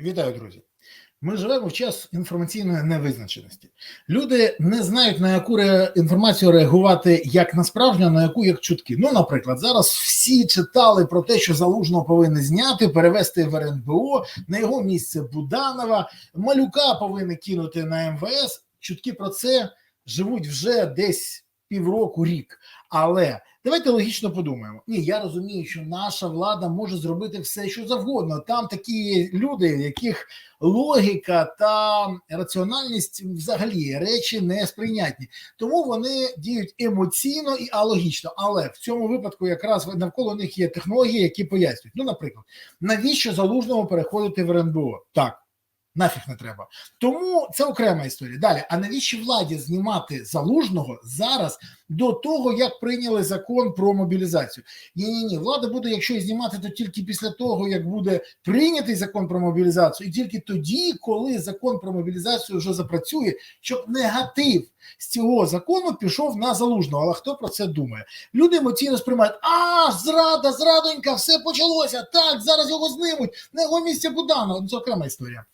Вітаю, друзі. Ми живемо в час інформаційної невизначеності. Люди не знають на яку інформацію реагувати як на справжню, на яку як чутки. Ну, наприклад, зараз всі читали про те, що залужного повинні зняти, перевести в РНБО, на його місце Буданова, малюка повинні кинути на МВС. Чутки про це живуть вже десь півроку, рік. Але давайте логічно подумаємо. Ні, я розумію, що наша влада може зробити все, що завгодно. Там такі люди, яких логіка та раціональність взагалі речі не сприйнятні, тому вони діють емоційно і алогічно. Але в цьому випадку якраз навколо них є технології, які пояснюють. Ну, наприклад, навіщо залужному переходити в РНБО? Так. Нафіг не треба. Тому це окрема історія. Далі, а навіщо владі знімати залужного зараз до того, як прийняли закон про мобілізацію? Ні, ні, ні, влада буде, якщо і знімати, то тільки після того, як буде прийнятий закон про мобілізацію, і тільки тоді, коли закон про мобілізацію вже запрацює, щоб негатив з цього закону пішов на залужного. Але хто про це думає? Люди емоційно сприймають: а зрада, зрадонька, все почалося. Так, зараз його знимуть на його місце Буданова. Ну, Це окрема історія.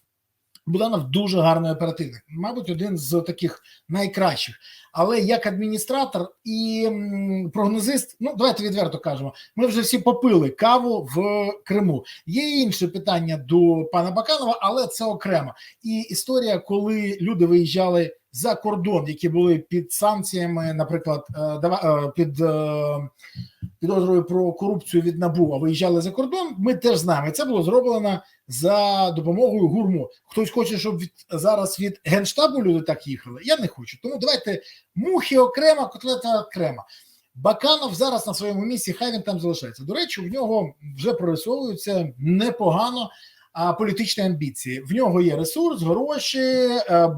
Буданов дуже гарний оперативник, мабуть, один з таких найкращих. Але як адміністратор і прогнозист, ну давайте відверто кажемо, ми вже всі попили каву в Криму. Є інше питання до пана Баканова, але це окремо. І історія, коли люди виїжджали за кордон, які були під санкціями, наприклад, під підозрою про корупцію від НАБУ, а виїжджали за кордон. Ми теж знаємо. Це було зроблено за допомогою гурму. Хтось хоче, щоб від зараз від генштабу люди так їхали. Я не хочу. Тому давайте мухи окремо, котлета окремо. Баканов зараз на своєму місці, хай він там залишається. До речі, в нього вже прорисовуються непогано політичні амбіції. В нього є ресурс, гроші,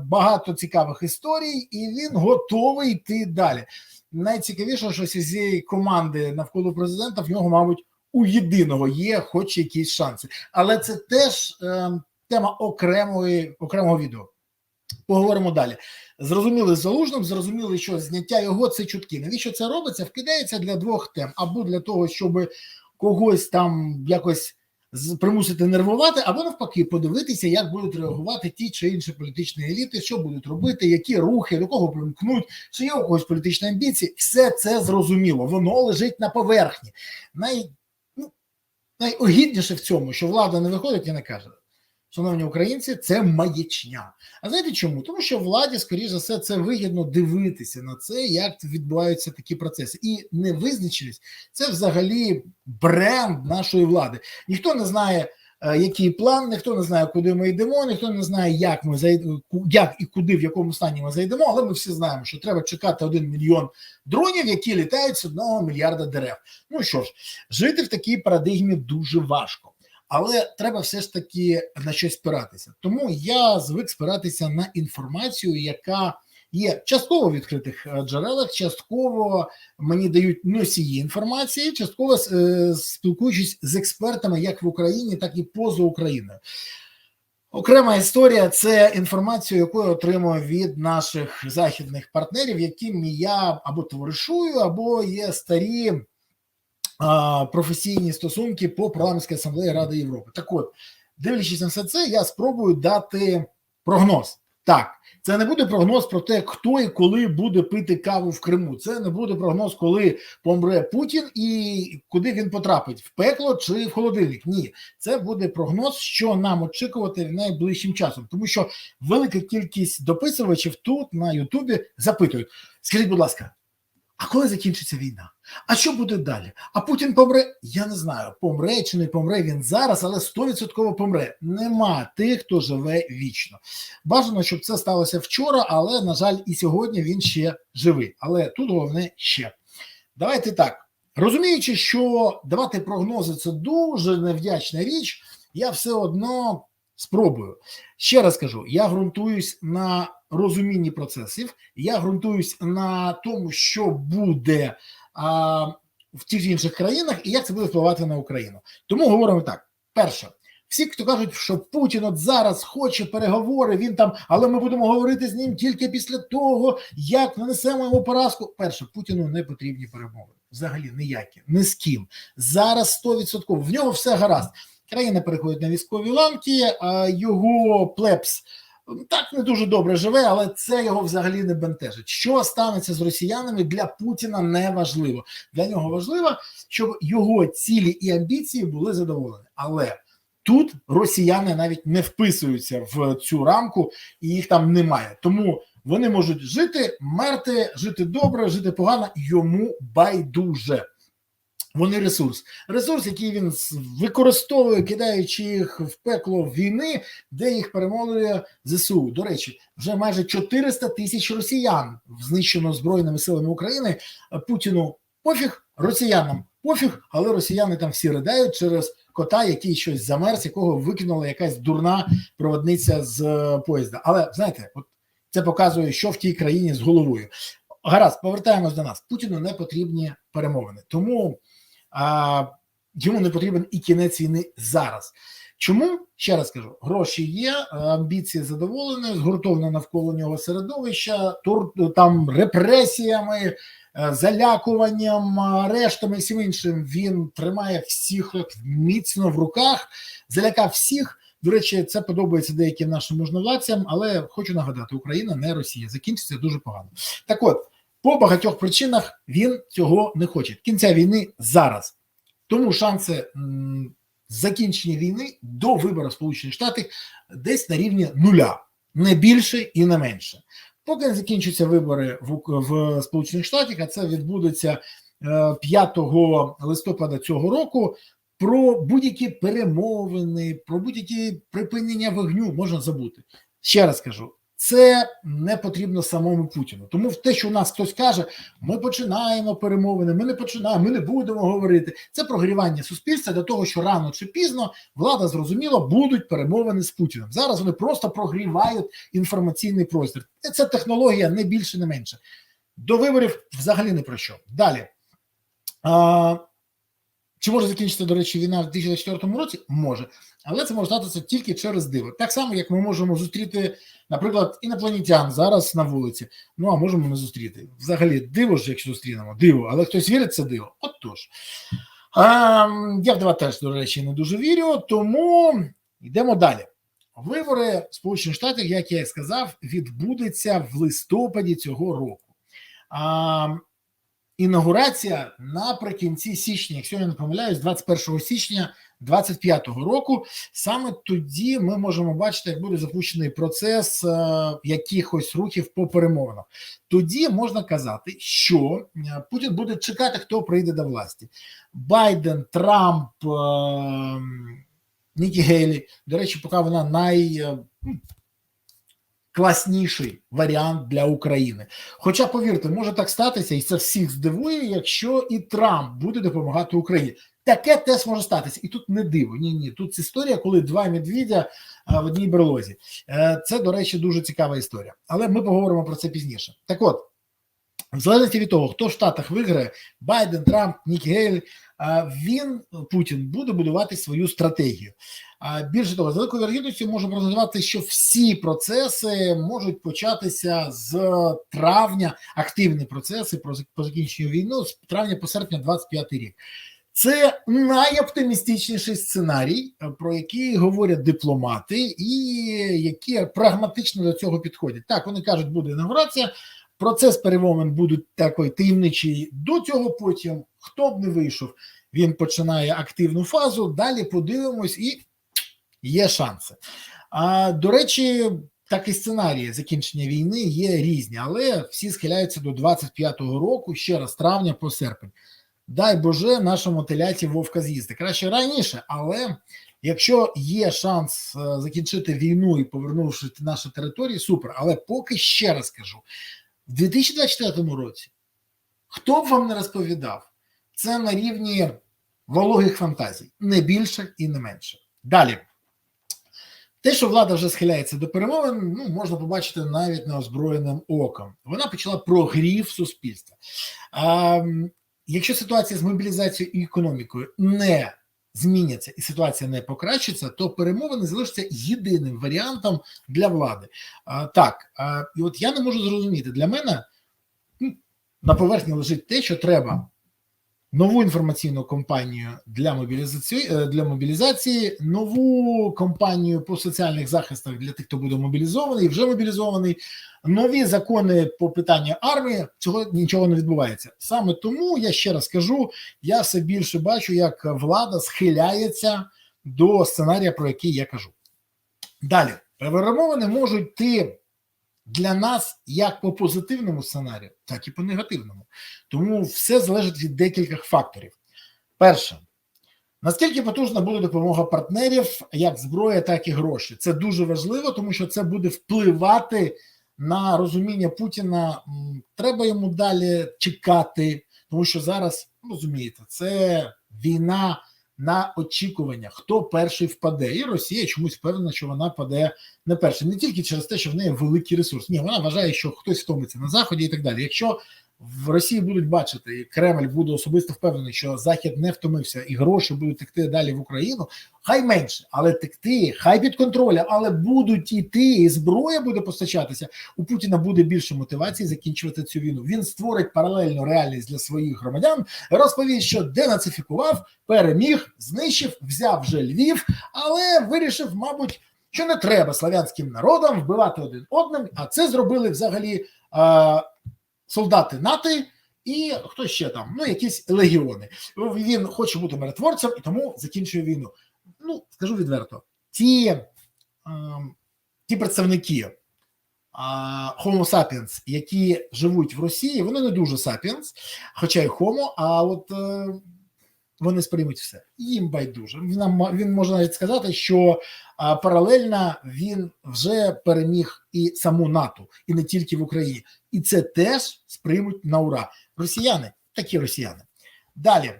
багато цікавих історій, і він готовий йти далі. Найцікавіше, що з цієї команди навколо президента в нього, мабуть, у єдиного є хоч якісь шанси, але це теж е, тема окремої окремого відео. Поговоримо далі. Зрозуміли з залужним, зрозуміли, що зняття його це чутки. Навіщо це робиться? Вкидається для двох тем: або для того, щоб когось там якось примусити нервувати, або навпаки, подивитися, як будуть реагувати ті чи інші політичні еліти, що будуть робити, які рухи, до кого примкнуть, чи є у когось політичні амбіції. Все це зрозуміло, воно лежить на поверхні. Най найогідніше в цьому, що влада не виходить і не каже. Шановні українці, це маячня. А знаєте чому? Тому що владі, скоріш за все, це вигідно дивитися на це, як відбуваються такі процеси. І невизначеність це взагалі бренд нашої влади. Ніхто не знає, е, який план, ніхто не знає, куди ми йдемо, ніхто не знає, як ми зайдемо, як і куди, в якому стані ми зайдемо, але ми всі знаємо, що треба чекати один мільйон дронів, які літають з одного мільярда дерев. Ну що ж, жити в такій парадигмі дуже важко. Але треба все ж таки на щось спиратися. Тому я звик спиратися на інформацію, яка є частково в відкритих е, джерелах, частково мені дають носії інформації, частково е, спілкуючись з експертами як в Україні, так і поза Україною. Окрема історія це інформація, яку я отримую від наших західних партнерів, яким я або товаришую, або є старі професійні стосунки по парламентській асамблеї Ради Європи. Так от, дивлячись на все це, я спробую дати прогноз. Так, це не буде прогноз про те, хто і коли буде пити каву в Криму. Це не буде прогноз, коли помре Путін і куди він потрапить в пекло чи в холодильник. Ні, це буде прогноз, що нам очікувати найближчим часом, тому що велика кількість дописувачів тут на Ютубі запитують: скажіть, будь ласка, а коли закінчиться війна? А що буде далі? А Путін помре? Я не знаю, помре чи не помре він зараз, але стовідсотково помре. Нема тих, хто живе вічно. Бажано, щоб це сталося вчора, але, на жаль, і сьогодні він ще живий. Але тут головне ще. Давайте так. Розуміючи, що давати прогнози це дуже невдячна річ, я все одно спробую. Ще раз кажу: я ґрунтуюсь на розумінні процесів, я ґрунтуюсь на тому, що буде а, в тих інших країнах, і як це буде впливати на Україну. Тому говоримо так: перше. Всі, хто кажуть, що Путін от зараз хоче переговори, він там, але ми будемо говорити з ним тільки після того, як нанесемо йому поразку. Перше, Путіну не потрібні перемови. Взагалі ніякі, ні з ким. Зараз 100%. В нього все гаразд. Країна переходить на військові ланки, а його плебс так не дуже добре живе, але це його взагалі не бентежить. Що станеться з росіянами для Путіна не важливо. Для нього важливо, щоб його цілі і амбіції були задоволені. Але тут росіяни навіть не вписуються в цю рамку, і їх там немає. Тому вони можуть жити, мерти, жити добре, жити погано. Йому байдуже. Вони ресурс, ресурс, який він використовує, кидаючи їх в пекло війни, де їх перемовлює зсу. До речі, вже майже 400 тисяч росіян знищено збройними силами України. Путіну пофіг, росіянам пофіг, але росіяни там всі ридають через кота, який щось замерз, якого викинула якась дурна проводниця з поїзда. Але знаєте, от це показує, що в тій країні з головою. Гаразд, повертаємось до нас. Путіну не потрібні перемовини, тому а, йому не потрібен і кінець війни зараз. Чому ще раз кажу: гроші є, амбіції задоволені, згуртоване навколо нього середовища, тур там репресіями, залякуванням, арештами і всім іншим. Він тримає всіх міцно в руках, залякав всіх. До речі, це подобається деяким нашим можновладцям, але хочу нагадати: Україна не Росія. Закінчиться дуже погано. Так от. По багатьох причинах він цього не хоче. Кінця війни зараз. Тому шанси закінчення війни до виборів Сполучених Штатів десь на рівні нуля, не більше і не менше. Поки не закінчаться вибори в, в Сполучених Штатах, а це відбудеться е, 5 листопада цього року. Про будь-які перемовини, про будь-які припинення вогню можна забути. Ще раз кажу: це не потрібно самому Путіну. Тому те, що у нас хтось каже, ми починаємо перемовини, ми не починаємо, ми не будемо говорити. Це прогрівання суспільства для того, що рано чи пізно влада зрозуміло будуть перемовини з Путіним. Зараз вони просто прогрівають інформаційний простір. Це технологія не більше, не менше. До виборів взагалі не про що. Далі. А, чи може закінчитися, до речі, війна в 2004 році? Може, але це може статися тільки через диво. Так само, як ми можемо зустріти, наприклад, інопланетян зараз на вулиці. Ну а можемо не зустріти. Взагалі, диво ж, якщо зустрінемо, диво, але хтось вірить це диво. Отож. А, я в дива теж, до речі, не дуже вірю, тому йдемо далі. Вибори Сполучених Штатів, як я і сказав, відбудеться в листопаді цього року. А, інаугурація наприкінці січня, якщо я не помиляюсь, 21 січня 25-го року. Саме тоді ми можемо бачити, як буде запущений процес е, якихось рухів по перемовинах. Тоді можна казати, що е, Путін буде чекати, хто прийде до власті. Байден, Трамп, е, Нікі Гейлі. До речі, поки вона най класніший варіант для України. Хоча, повірте, може так статися, і це всіх здивує, якщо і Трамп буде допомагати Україні. Таке теж може статися, і тут не диво. Ні, ні. Тут історія, коли два медвідя в одній берлозі. Це, до речі, дуже цікава історія. Але ми поговоримо про це пізніше. Так от, в залежності від того, хто в Штатах виграє, Байден, Трамп, Нік Гейль, він Путін буде будувати свою стратегію. Більше того, з великою вірогідністю можемо прогнозувати, що всі процеси можуть початися з травня, активні процеси по закінченню війни з травня по серпня 25 рік. Це найоптимістичніший сценарій, про який говорять дипломати, і які прагматично до цього підходять. Так, вони кажуть, буде інаугурація, процес перемовин буде такий таємничий. До цього потім хто б не вийшов, він починає активну фазу. Далі подивимось, і є шанси. А до речі, так і сценарії закінчення війни є різні, але всі схиляються до 25-го року, ще раз травня по серпень. Дай Боже, нашому теляті вовка з'їсти. Краще раніше, але якщо є шанс е, закінчити війну і повернувши наші території, супер. Але поки ще раз кажу: в 2024 році хто б вам не розповідав, це на рівні вологих фантазій, не більше і не менше. Далі. Те, що влада вже схиляється до перемовин, ну можна побачити навіть неозброєним оком. Вона почала прогрів суспільства. А, Якщо ситуація з мобілізацією і економікою не зміняться і ситуація не покращиться, то перемовини залишаться єдиним варіантом для влади. А, Так, а, і от я не можу зрозуміти для мене ну, на поверхні лежить те, що треба нову інформаційну кампанію для мобілізації е, для мобілізації, нову кампанію по соціальних захистах для тих, хто буде мобілізований, вже мобілізований, нові закони по питанню армії. Цього нічого не відбувається. Саме тому я ще раз кажу: я все більше бачу, як влада схиляється до сценарія, про який я кажу. Далі перемовини можуть йти для нас як по позитивному сценарію, так і по негативному. Тому все залежить від декількох факторів. Перше, наскільки потужна буде допомога партнерів, як зброя, так і гроші. Це дуже важливо, тому що це буде впливати на розуміння Путіна. Треба йому далі чекати, тому що зараз розумієте, це війна на очікування, хто перший впаде, і Росія чомусь впевнена, що вона паде не перша, не тільки через те, що в неї великий ресурс. Ні, вона вважає, що хтось втомиться на заході і так далі. Якщо в Росії будуть бачити, і Кремль буде особисто впевнений, що Захід не втомився, і гроші будуть текти далі в Україну. Хай менше, але текти, хай під контролем, але будуть іти, і зброя буде постачатися. У Путіна буде більше мотивації закінчувати цю війну. Він створить паралельну реальність для своїх громадян, розповість, що денацифікував, переміг, знищив, взяв вже Львів, але вирішив, мабуть, що не треба славянським народам вбивати один одним. А це зробили взагалі е, солдати НАТО і хто ще там, ну якісь легіони. Він хоче бути миротворцем і тому закінчує війну. Ну скажу відверто, ті, е, ті представники. Homo sapiens, які живуть в Росії, вони не дуже sapiens, хоча й Homo, а от е, вони сприймуть все. Їм байдуже. Він, може навіть сказати, що паралельно він вже переміг і саму НАТО, і не тільки в Україні. І це теж сприймуть на ура. Росіяни такі росіяни. Далі.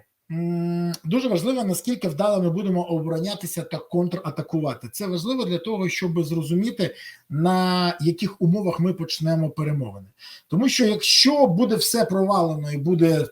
Дуже важливо, наскільки вдало ми будемо оборонятися та контратакувати. Це важливо для того, щоб зрозуміти, на яких умовах ми почнемо перемовини. Тому що якщо буде все провалено і буде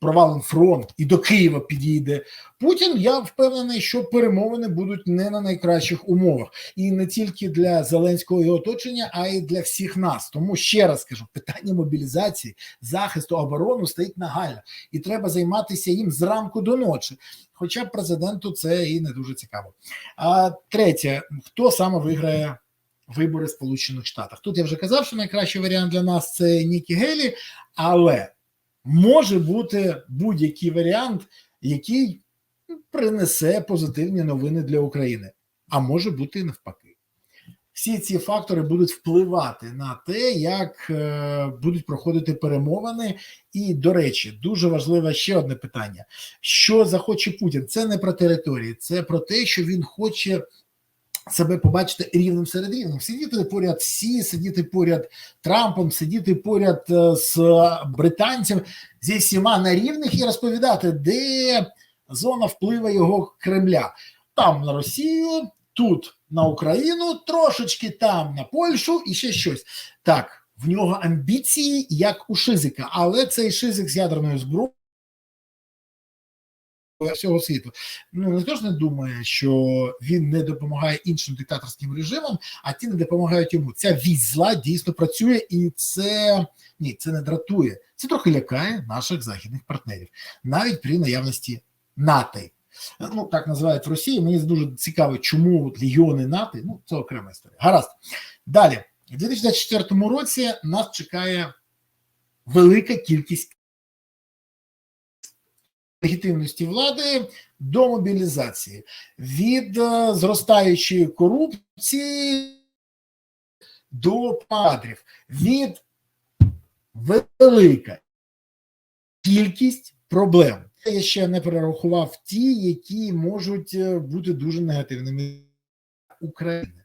провален фронт і до Києва підійде Путін, я впевнений, що перемовини будуть не на найкращих умовах, і не тільки для Зеленського його оточення, а й для всіх нас. Тому ще раз кажу: питання мобілізації, захисту оборони стоїть нагально, і треба займатися їм зранку до ночі. Хоча президенту це і не дуже цікаво. А третє, хто саме виграє вибори в Сполучених Штатах? Тут я вже казав, що найкращий варіант для нас це Нікі Гелі, але може бути будь-який варіант, який принесе позитивні новини для України, а може бути і навпаки. Всі ці фактори будуть впливати на те, як е, будуть проходити перемовини. І, до речі, дуже важливе ще одне питання: що захоче Путін? Це не про території, це про те, що він хоче себе побачити рівним серед рівних, сидіти поряд всі, сидіти поряд Трампом, сидіти поряд е, з британцями зі всіма на рівних і розповідати, де зона впливу його Кремля. Там на Росію, тут на Україну, трошечки там на Польщу і ще щось. Так, в нього амбіції, як у Шизика, але цей Шизик з ядерною зброєю всього світу. Ну не не думає, що він не допомагає іншим диктаторським режимам, а ті не допомагають йому. Ця вісь зла дійсно працює, і це ні, це не дратує. Це трохи лякає наших західних партнерів, навіть при наявності НАТО. Ну так називають в Росії. Мені дуже цікаво, чому от легіони НАТО. Ну це окрема історія. Гаразд. Далі, у 2024 році нас чекає велика кількість легітимності влади до мобілізації від е, зростаючої корупції до кадрів, від велика кількість проблем. Я ще не перерахував ті, які можуть е, бути дуже негативними України.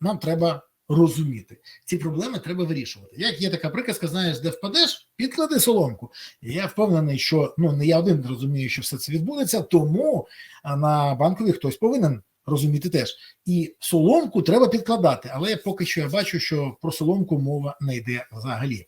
Нам треба розуміти ці проблеми треба вирішувати. Як є така приказка, знаєш, де впадеш, підклади соломку. І я впевнений, що ну не я один розумію, що все це відбудеться, тому на банкові хтось повинен розуміти теж. І соломку треба підкладати, але поки що я бачу, що про соломку мова не йде взагалі.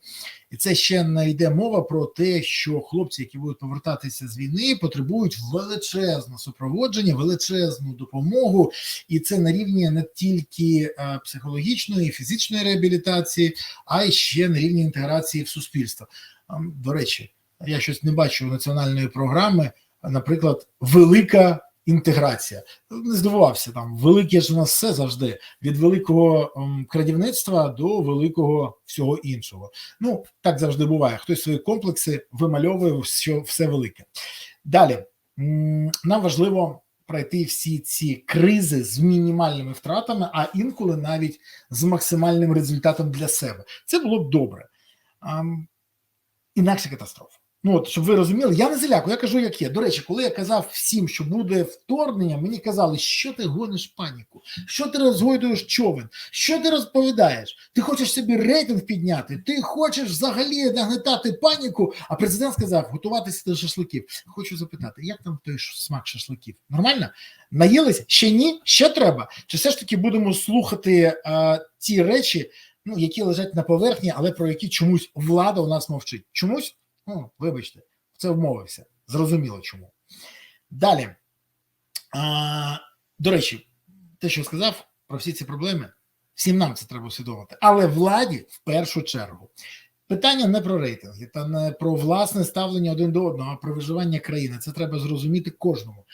І це ще не йде мова про те, що хлопці, які будуть повертатися з війни, потребують величезне супроводження, величезну допомогу, і це на рівні не тільки е, психологічної, фізичної реабілітації, а й ще на рівні інтеграції в суспільство. Ем, До речі, я щось не бачу національної програми, наприклад, велика інтеграція. Не здивувався там. Велике ж у нас все завжди від великого ем, крадівництва до великого всього іншого. Ну так завжди буває. Хтось свої комплекси вимальовує що все велике. Далі нам важливо пройти всі ці кризи з мінімальними втратами, а інколи навіть з максимальним результатом для себе. Це було б добре. Інакше катастрофа. Ну от щоб ви розуміли, я не заляку, я кажу, як є. До речі, коли я казав всім, що буде вторгнення, мені казали, що ти гониш паніку, що ти розгойдуєш човен, що ти розповідаєш? Ти хочеш собі рейтинг підняти, ти хочеш взагалі нагнетати паніку. А президент сказав готуватися до шашликів. Хочу запитати, як там той смак шашликів? Нормально? Наїлися? Ще ні? Ще треба? Чи все ж таки будемо слухати е, ті речі, ну які лежать на поверхні, але про які чомусь влада у нас мовчить? Чомусь? Ну, вибачте, це вмовився. Зрозуміло чому. Далі. А, до речі, те, що сказав про всі ці проблеми, всім нам це треба усвідомити. Але владі в першу чергу. Питання не про рейтинги та не про власне ставлення один до одного, а про виживання країни. Це треба зрозуміти кожному.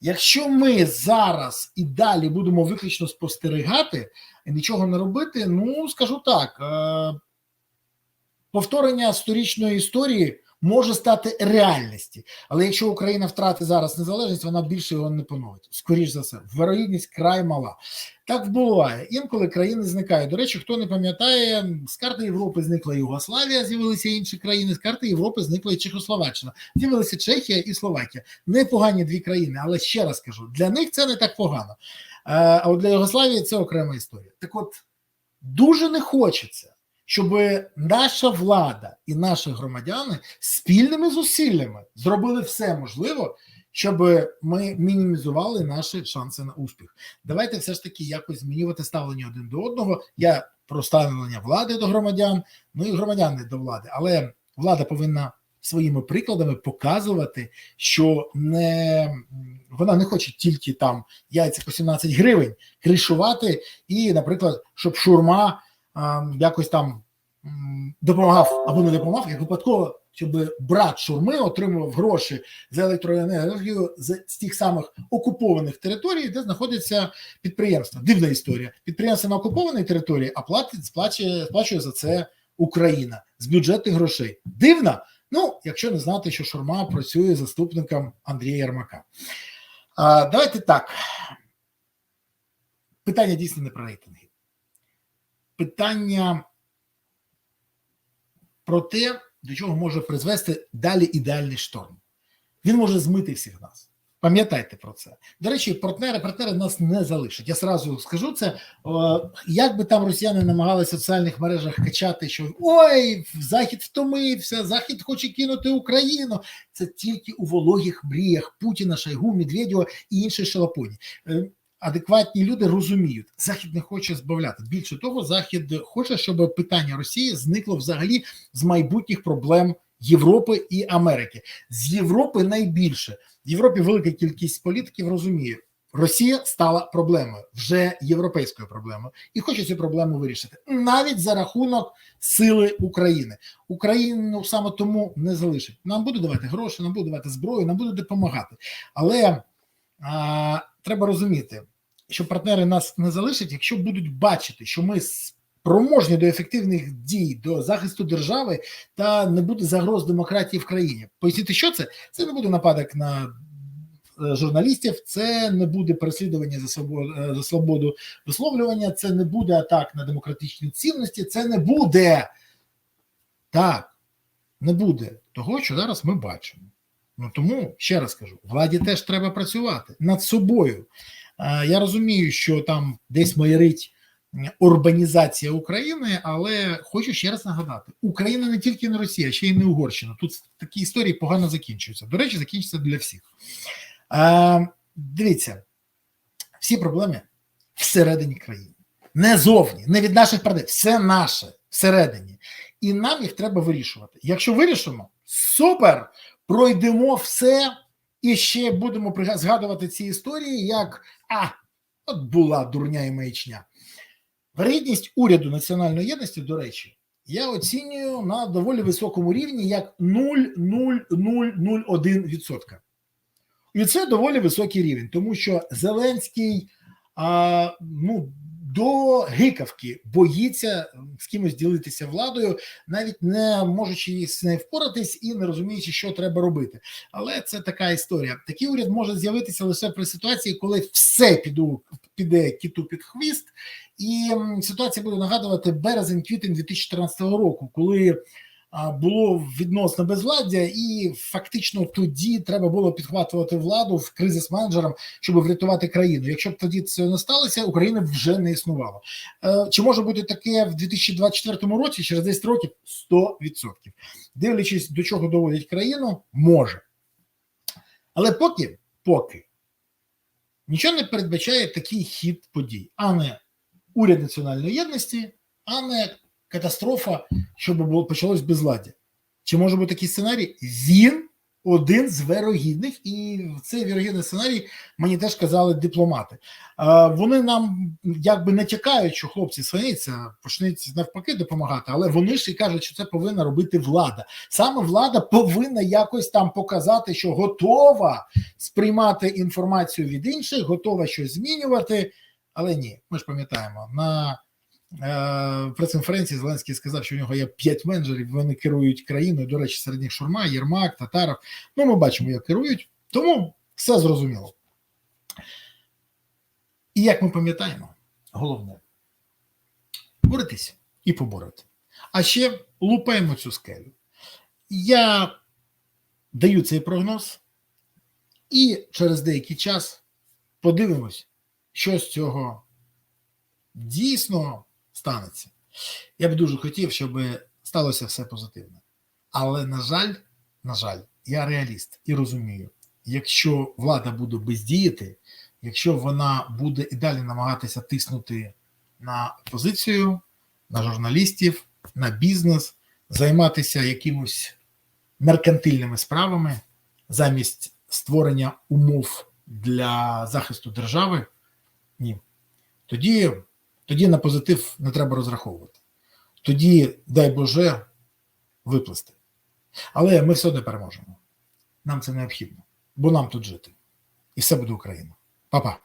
Якщо ми зараз і далі будемо виключно спостерігати і нічого не робити, ну скажу так, е, повторення сторічної історії може стати реальністю. Але якщо Україна втратить зараз незалежність, вона більше його не поновить. Скоріш за все, вирогідність край мала. Так буває. Інколи країни зникають. До речі, хто не пам'ятає, з карти Європи зникла Югославія, з'явилися інші країни. З карти Європи зникла і Чехословаччина. З'явилися Чехія і Словакія. Непогані дві країни, але ще раз кажу, для них це не так погано. Е, А от для Югославії це окрема історія. Так от дуже не хочеться щоб наша влада і наші громадяни спільними зусиллями зробили все можливе, щоб ми мінімізували наші шанси на успіх. Давайте все ж таки якось змінювати ставлення один до одного. Я про ставлення влади до громадян, ну і громадяни до влади, але влада повинна. Своїми прикладами показувати, що не вона не хоче тільки там яйця по 17 гривень кришувати, і, наприклад, щоб шурма якось там допомагав або не допомагав, як випадково, щоб брат шурми отримував гроші за електроенергію з, тих самих окупованих територій, де знаходиться підприємство. Дивна історія. Підприємство на окупованій території, а платить сплачує, сплачує за це Україна з бюджетних грошей. Дивна. Ну, якщо не знати, що Шурма працює заступником Андрія Ярмака. А, Давайте так. Питання дійсно не про рейтинги. Питання про те, до чого може призвести далі ідеальний шторм. Він може змити всіх нас. Пам'ятайте про це. До речі, партнери партнери нас не залишать. Я сразу скажу це. Як би там росіяни намагалися в соціальних мережах качати, що ой, Захід втомився, Захід хоче кинути Україну. Це тільки у вологих мріях Путіна, Шойгу, Медведєва і інших шалапоні адекватні люди розуміють, захід не хоче збавляти. Більше того, захід хоче, щоб питання Росії зникло взагалі з майбутніх проблем Європи і Америки. З Європи найбільше в Європі велика кількість політиків розуміє. Росія стала проблемою вже європейською проблемою і хоче цю проблему вирішити навіть за рахунок сили України. Україну саме тому не залишить. Нам буде давати гроші, нам буде давати зброю, нам буде допомагати. Але а, треба розуміти, що партнери нас не залишать, якщо будуть бачити, що ми спроможні до ефективних дій до захисту держави та не буде загроз демократії в країні. Пояснити, що це? Це не буде нападок на е, журналістів, це не буде переслідування за свободу е, за свободу висловлювання, це не буде атак на демократичні цінності, це не буде так, не буде того, що зараз ми бачимо. Ну тому ще раз кажу: владі теж треба працювати над собою. Я розумію, що там десь майорить урбанізація України, але хочу ще раз нагадати: Україна не тільки не Росія, а ще й не Угорщина. Тут такі історії погано закінчуються. До речі, закінчуються для всіх. Дивіться, всі проблеми всередині країни, не зовні, не від наших партнерів, все наше всередині. І нам їх треба вирішувати. Якщо вирішимо, супер! Пройдемо все і ще будемо згадувати ці історії, як а, от була дурня і маячня. Вредність уряду національної єдності, до речі, я оцінюю на доволі високому рівні як 0,0001%. І це доволі високий рівень, тому що Зеленський а, ну, до гикавки боїться з кимось ділитися владою, навіть не можучи з нею впоратись і не розуміючи, що треба робити. Але це така історія. Такий уряд може з'явитися лише при ситуації, коли все піду, піде кіту під хвіст, і ситуація буде нагадувати березень-квітень 2014 року, коли було відносно безвладдя, і фактично тоді треба було підхватувати владу в кризис менеджерам, щоб врятувати країну. Якщо б тоді це не сталося, Україна вже не існувала. Е, Чи може бути таке в 2024 році, через 10 років? 100%. Дивлячись, до чого доводять країну, може. Але поки, поки нічого не передбачає такий хід подій, а не уряд національної єдності, а не катастрофа, щоб було почалось безладдя. Чи може бути такий сценарій? Він один з вирогідних, і цей вірогідний сценарій мені теж казали дипломати. Вони нам якби не тякають, що хлопці свиняться, почнуть навпаки допомагати, але вони ж і кажуть, що це повинна робити влада. Саме влада повинна якось там показати, що готова сприймати інформацію від інших, готова щось змінювати. Але ні, ми ж пам'ятаємо на прес-конференції Зеленський сказав, що у нього є п'ять менеджерів, вони керують країною. До речі, серед них Шурма, Єрмак, Татаров. Ну, ми бачимо, як керують, тому все зрозуміло. І як ми пам'ятаємо, головне боротися і побороти. А ще лупаємо цю скелю. Я даю цей прогноз, і через деякий час подивимось, що з цього дійсно станеться. Я б дуже хотів, щоб сталося все позитивно. Але, на жаль, на жаль, я реаліст і розумію, якщо влада буде бездіяти, якщо вона буде і далі намагатися тиснути на опозицію, на журналістів, на бізнес, займатися якимось меркантильними справами замість створення умов для захисту держави, ні. Тоді, тоді на позитив не треба розраховувати. Тоді, дай Боже, виплести. Але ми все одно переможемо. Нам це необхідно, бо нам тут жити. І все буде Україна. Па-па.